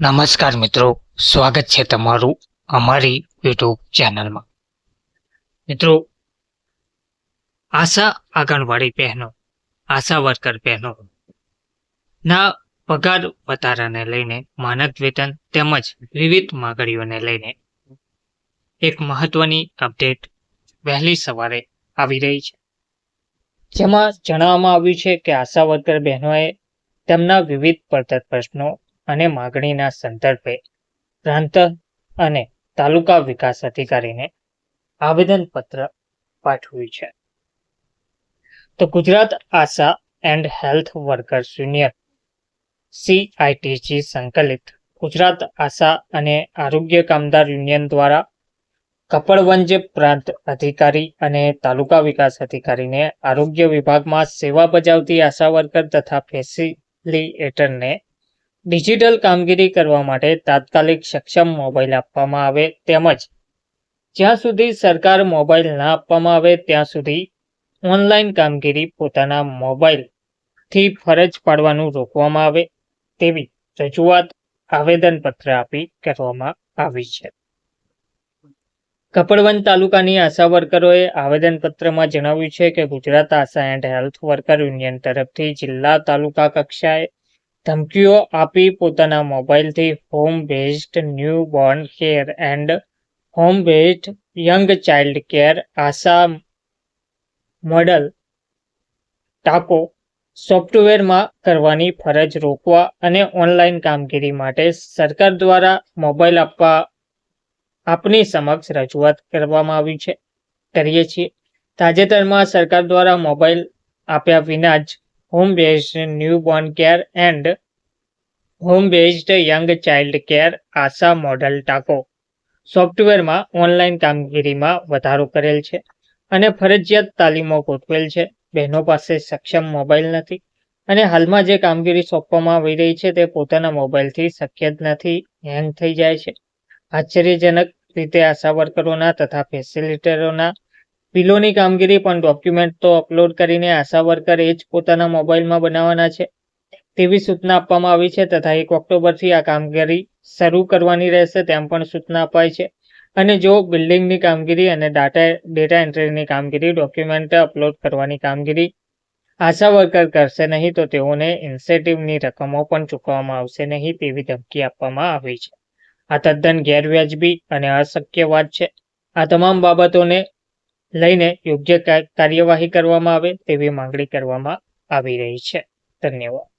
નમસ્કાર મિત્રો, સ્વાગત છે તમારું અમારી યુટ્યુબ ચેનલમાં. મિત્રો, આશા આંગણવાડી બહેનો, આશા વર્કર બહેનો, ના પગાર વધારાને લઈને માનક વેતન તેમજ વિવિધ માગણીઓને લઈને એક મહત્વની અપડેટ વહેલી સવારે આવી રહી છે. જેમાં જણાવવામાં આવ્યું છે કે આશા વર્કર બહેનોએ તેમના વિવિધ પડતર પ્રશ્નો અને માગણીના સંદર્ભે પ્રાંત અને તાલુકા વિકાસ અધિકારીને આવેદનપત્ર પાઠવ્યું છે. તો Gujarat Asha and health workers union CITG સંકલિત ગુજરાત આશા અને આરોગ્ય કામદાર યુનિયન દ્વારા કપડવંજ પ્રાંત અધિકારી અને તાલુકા વિકાસ અધિકારીને આરોગ્ય વિભાગમાં સેવા બજાવતી આશા વર્કર તથા ફેસિલિટેટરને ડિજિટલ કામગીરી કરવા માટે તાત્કાલિક સક્ષમ મોબાઈલ આપવામાં આવે તેમજ જ્યાં સુધી સરકાર મોબાઈલ ના આપવામાં આવે ત્યાં સુધી ઓનલાઈન કામગીરી પોતાના મોબાઈલથી ફરજ પાડવાનું રોકવામાં આવે તેવી રજૂઆત આવેદનપત્ર આપી કરવામાં આવી છે. કપડવન તાલુકાની આશા વર્કરોએ આવેદનપત્રમાં જણાવ્યું છે કે Gujarat Asha and health worker union તરફથી જિલ્લા તાલુકા કક્ષાએ ધમકીઓ આપી પોતાના મોબાઈલથી home based newborn care and home based young child care Asha model ટાકો સોફ્ટવેરમાં કરવાની ફરજ રોકવા અને ઓનલાઈન કામગીરી માટે સરકાર દ્વારા મોબાઈલ આપવા, આપની સમક્ષ રજૂઆત કરવામાં આવી છે. કરીએ છીએ. તાજેતરમાં સરકાર દ્વારા મોબાઈલ આપ્યા વિના જ home based newborn care and home based young child care Asha model ટાકો. સોફ્ટવેરમાં ઓનલાઈન કામગીરીમાં વધારો કરેલ છે અને ફરજિયાત તાલીમો ગોઠવેલ છે. બહેનો પાસે સક્ષમ મોબાઈલ નથી અને હાલમાં જે કામગીરી સોંપવામાં આવી રહી છે તે પોતાના મોબાઈલથી શક્ય જ નથી, હેંગ થઈ જાય છે. આશ્ચર્યજનક રીતે આશા વર્કરોના તથા ફેસિલિટેટરોના બિલોની કામગીરી પણ ડોક્યુમેન્ટ તો અપલોડ કરીને આશા વર્કર એ જ પોતાના મોબાઈલમાં બનાવવાના છે. તેવી સૂચના આપવામાં આવી છે તથા એક ઓક્ટોબરથી આ કામગીરી શરૂ કરવાની રહેશે તેમ પણ સૂચના અપાઈ છે. અને જો બિલ્ડિંગની કામગીરી અને ડાટા ડેટા એન્ટ્રીની કામગીરી ડોક્યુમેન્ટ અપલોડ કરવાની કામગીરી આશા વર્કર કરશે નહીં તો તેઓને ઇન્સેન્ટિવની રકમો પણ ચૂકવવામાં આવશે નહીં તેવી ધમકી આપવામાં આવી છે. આ તદ્દન ગેરવ્યાજબી અને અશક્ય વાત છે. આ તમામ બાબતોને લઈને યોગ્ય કાર્યવાહી કરવામાં આવે તેવી માંગણી કરવામાં આવી રહી છે. ધન્યવાદ.